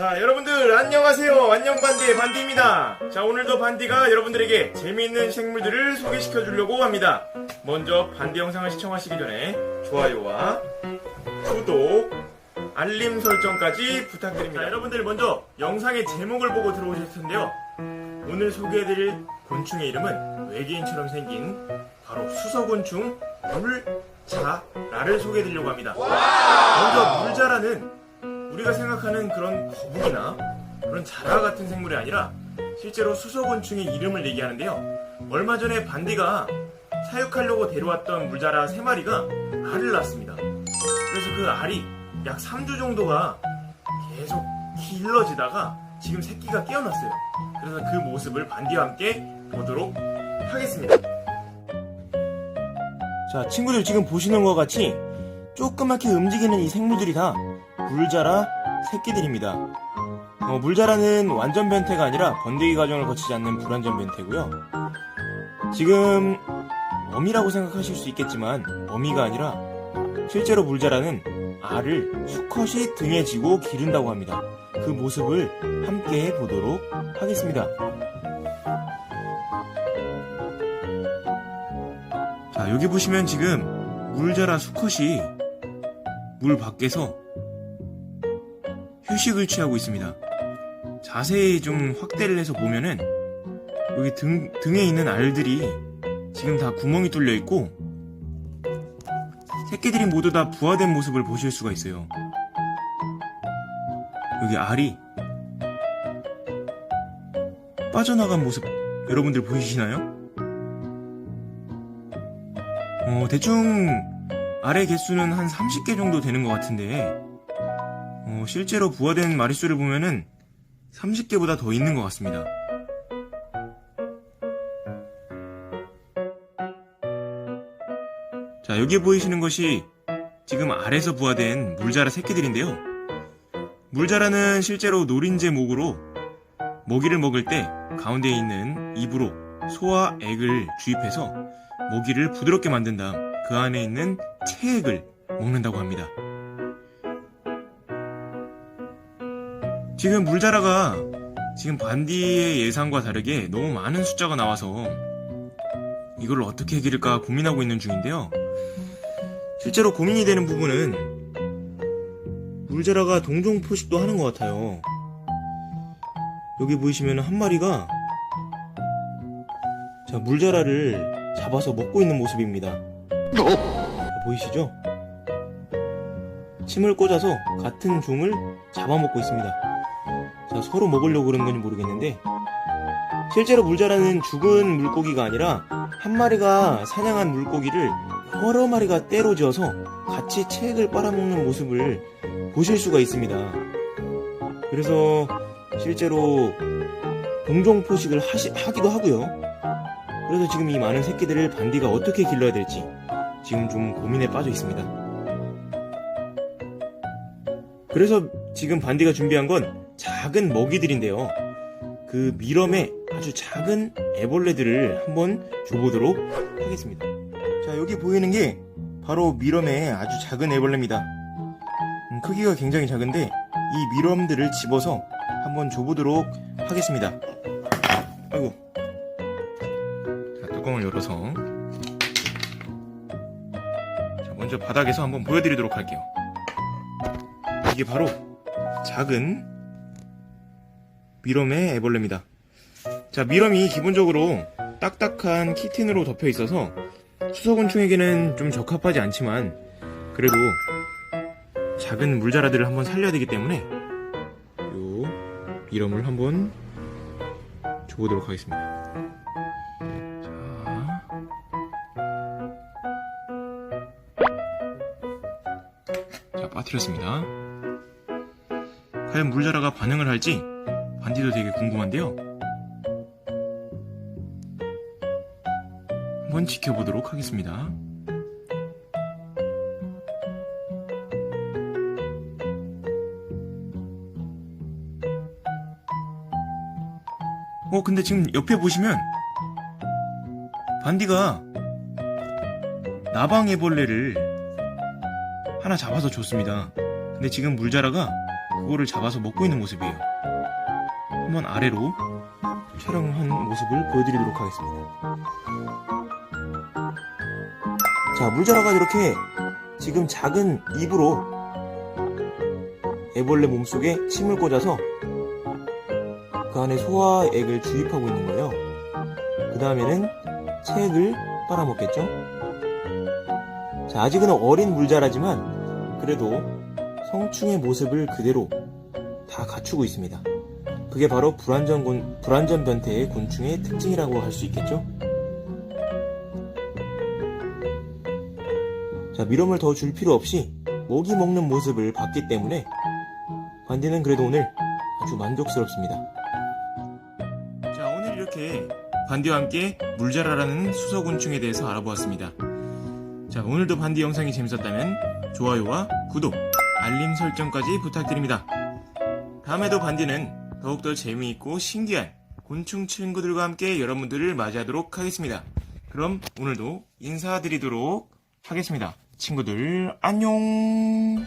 자, 여러분들 안녕하세요. 안녕 반디의 반디입니다. 자, 오늘도 반디가 여러분들에게 재미있는 생물들을 소개시켜 주려고 합니다. 먼저 반디 영상을 시청하시기 전에 좋아요와 구독, 알림 설정까지 부탁드립니다. 자, 여러분들 먼저 영상의 제목을 보고 들어오실 텐데요. 오늘 소개해드릴 곤충의 이름은 외계인처럼 생긴 바로 수서곤충 물자라를 소개해드리려고 합니다. 먼저 물자라는 우리가 생각하는 그런 거북이나 그런 자라 같은 생물이 아니라 실제로 수소곤충의 이름을 얘기하는데요. 얼마 전에 반디가 사육하려고 데려왔던 물자라 3마리가 알을 낳았습니다. 그래서 그 알이 약 3주 정도가 계속 길러지다가 지금 새끼가 깨어났어요. 그래서 그 모습을 반디와 함께 보도록 하겠습니다. 자, 친구들 지금 보시는 것 같이 조그맣게 움직이는 이 생물들이 다 물자라 새끼들입니다. 어, 물자라는 완전 변태가 아니라 번데기 과정을 거치지 않는 불완전 변태고요. 지금 어미라고 생각하실 수 있겠지만 어미가 아니라 실제로 물자라는 알을 수컷이 등에 지고 기른다고 합니다. 그 모습을 함께 보도록 하겠습니다. 자, 여기 보시면 지금 물자라 수컷이 물 밖에서 휴식을 취하고 있습니다. 자세히 좀 확대를 해서 보면은 여기 등, 등에 있는 알들이 지금 다 구멍이 뚫려 있고 새끼들이 모두 다 부화된 모습을 보실 수가 있어요. 여기 알이 빠져나간 모습 여러분들 보이시나요? 어, 대충 알의 개수는 한 30개 정도 되는 것 같은데 어, 실제로 부화된 마리수를 보면은 30개보다 더 있는 것 같습니다. 자, 여기 보이시는 것이 지금 알에서 부화된 물자라 새끼들인데요. 물자라는 실제로 노린재 목으로 먹이를 먹을 때 가운데 있는 입으로 소와 액을 주입해서 먹이를 부드럽게 만든 다음 그 안에 있는 체액을 먹는다고 합니다. 지금 물자라가 지금 반디의 예상과 다르게 너무 많은 숫자가 나와서 이걸 어떻게 해결할까 고민하고 있는 중인데요. 실제로 고민이 되는 부분은 물자라가 동종 포식도 하는 것 같아요. 여기 보이시면 한 마리가 자 물자라를 잡아서 먹고 있는 모습입니다. 자, 보이시죠? 침을 꽂아서 같은 종을 잡아먹고 있습니다. 자, 서로 먹으려고 그런 건지 모르겠는데 실제로 물자라는 죽은 물고기가 아니라 한 마리가 사냥한 물고기를 여러 마리가 때로 지어서 같이 체액을 빨아먹는 모습을 보실 수가 있습니다. 그래서 실제로 동종 포식을 하시, 하기도 하고요. 그래서 지금 이 많은 새끼들을 반디가 어떻게 길러야 될지 지금 좀 고민에 빠져 있습니다. 그래서 지금 반디가 준비한 건 작은 먹이들인데요. 그 미럼의 아주 작은 애벌레들을 한번 줘보도록 하겠습니다. 자, 여기 보이는 게 바로 미럼의 아주 작은 애벌레입니다. 음, 크기가 굉장히 작은데 이 미럼들을 집어서 한번 줘보도록 하겠습니다. 아이고. 자, 뚜껑을 열어서 자, 먼저 바닥에서 한번 보여드리도록 할게요. 이게 바로 작은 미럼의 애벌레입니다. 자, 미럼이 기본적으로 딱딱한 키틴으로 덮여 있어서 수소곤충에게는 좀 적합하지 않지만 그래도 작은 물자라들을 한번 살려야 되기 때문에 요 미럼을 한번 줘보도록 하겠습니다. 자, 자 빠뜨렸습니다. 과연 물자라가 반응을 할지 반디도 되게 궁금한데요. 한번 지켜보도록 하겠습니다. 어, 근데 지금 옆에 보시면 반디가 나방애벌레를 하나 잡아서 줬습니다. 근데 지금 물자라가 그거를 잡아서 먹고 있는 모습이에요. 한번 아래로 촬영한 모습을 보여드리도록 하겠습니다. 자, 물자라가 이렇게 지금 작은 입으로 애벌레 몸속에 침을 꽂아서 그 안에 소화액을 주입하고 있는 거예요. 그 다음에는 책을 빨아먹겠죠? 자, 아직은 어린 물자라지만 그래도 성충의 모습을 그대로 다 갖추고 있습니다. 그게 바로 불완전, 곤, 불완전 변태의 곤충의 특징이라고 할 수 있겠죠? 자, 미럼을 더 줄 필요 없이 먹이 먹는 모습을 봤기 때문에 반디는 그래도 오늘 아주 만족스럽습니다. 자, 오늘 이렇게 반디와 함께 물자라라는 수소곤충에 대해서 알아보았습니다. 자, 오늘도 반디 영상이 재밌었다면 좋아요와 구독, 알림 설정까지 부탁드립니다. 다음에도 반디는 더욱더 재미있고 신기한 곤충 친구들과 함께 여러분들을 맞이하도록 하겠습니다. 그럼 오늘도 인사드리도록 하겠습니다. 친구들, 안녕!